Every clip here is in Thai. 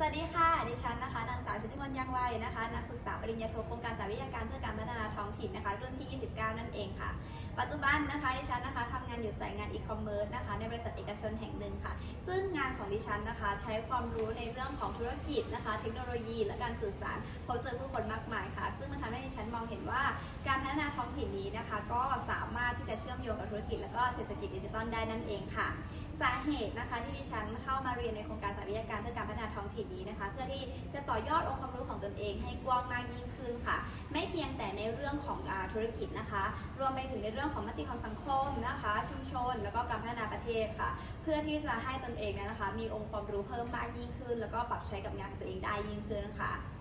สวัสดีค่ะ ดิฉันนะคะ นางสาวชุติมนยังไวนะคะ นักศึกษาปริญญาโทโครงการสายวิทยาการเพื่อการพัฒนาท้องถิ่นนะคะ รุ่นที่ 29 นั่นเองค่ะ ปัจจุบันนะคะดิฉันนะคะทำงานอยู่สายงานอีคอมเมิร์ซนะคะ ในบริษัทเอกชนแห่งหนึ่งค่ะ ซึ่งงานของดิฉันนะคะ ใช้ความรู้ในเรื่องของธุรกิจนะคะ เทคโนโลยี และการสื่อสาร พบเจอผู้คนมากมายค่ะ ซึ่งมันทำให้ดิฉันมองเห็นว่า การพัฒนาท้องถิ่นนี้นะคะ ก็สามารถที่จะเชื่อมโยงกับธุรกิจ และก็เศรษฐกิจดิจิทัลได้นั่นเองค่ะ สาเหตุนะคะที่ดิฉันเข้ามาเรียนในโครงการสายวิทยาการเพื่อการพัฒนาิจนี้นะคะ เพื่อที่จะต่อยอดองค์ความรู้ของตนเองให้กว้างมากยิ่งขึ้นค่ะ ไม่เพียงแต่ในเรื่องของอธุรกิจนะคะ รวมไปถึงในเรื่องของมติของสังคมนะคะ ชุมชน แล้วก็การพัฒนาประเทศค่ะ เพื่อที่จะให้ตนเองเนยนะคะ มีองค์ความรู้เพิ่มมากยิ่งขึ้น แล้วก็ปรับใช้กับงานของตัวเองได้ยิ่งขึ้นค่ะอ่า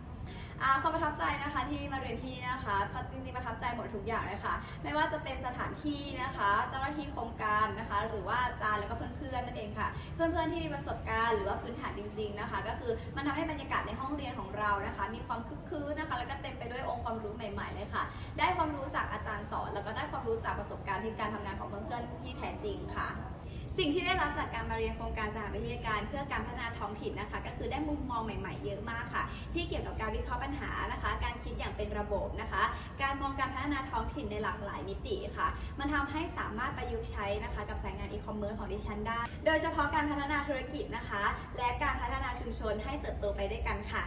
ความประทับใจนะคะที่มาเรียนที่นี่นะคะจริงๆประทับใจหมดทุกอย่างเลยค่ะ ไม่ว่าจะเป็นสถานที่นะคะ เจ้าหน้าที่โครงการนะคะ หรือว่าอาจารย์แล้วก็เพื่อนๆนั่นเองค่ะ เพื่อนๆที่มีประสบการณ์หรือว่าพื้นฐานจริง ๆนะคะ ก็คือมันทำให้บรรยากาศในห้องเรียนของเรานะคะ มีความคึกคืนนะคะ แล้วก็เต็มไปด้วยองค์ความรู้ใหม่ๆเลยค่ะ ได้ความรู้จากอาจารย์สอนแล้วก็ได้ความรู้จากประสบการณ์ที่การทำงานของเพื่อนๆที่แท้จริงค่ะ สิ่งที่ได้รับจากการมาเรียนโครงการสหวิทยาการเพื่อการพัฒนาท้องถิ่นนะคะ ก็คือได้มุมมองใหม่ ๆ เยอะมากค่ะ ที่เกี่ยวกับการวิเคราะห์ปัญหานะคะ การคิดอย่างเป็นระบบนะคะ การมองการพัฒนาท้องถิ่นในหลากหลายมิติค่ะ มันทำให้สามารถประยุกต์ใช้นะคะ กับสายงานอีคอมเมิร์ซของดิฉันได้ โดยเฉพาะการพัฒนาธุรกิจนะคะ และการพัฒนาชุมชนให้เติบโตไปด้วยกันค่ะ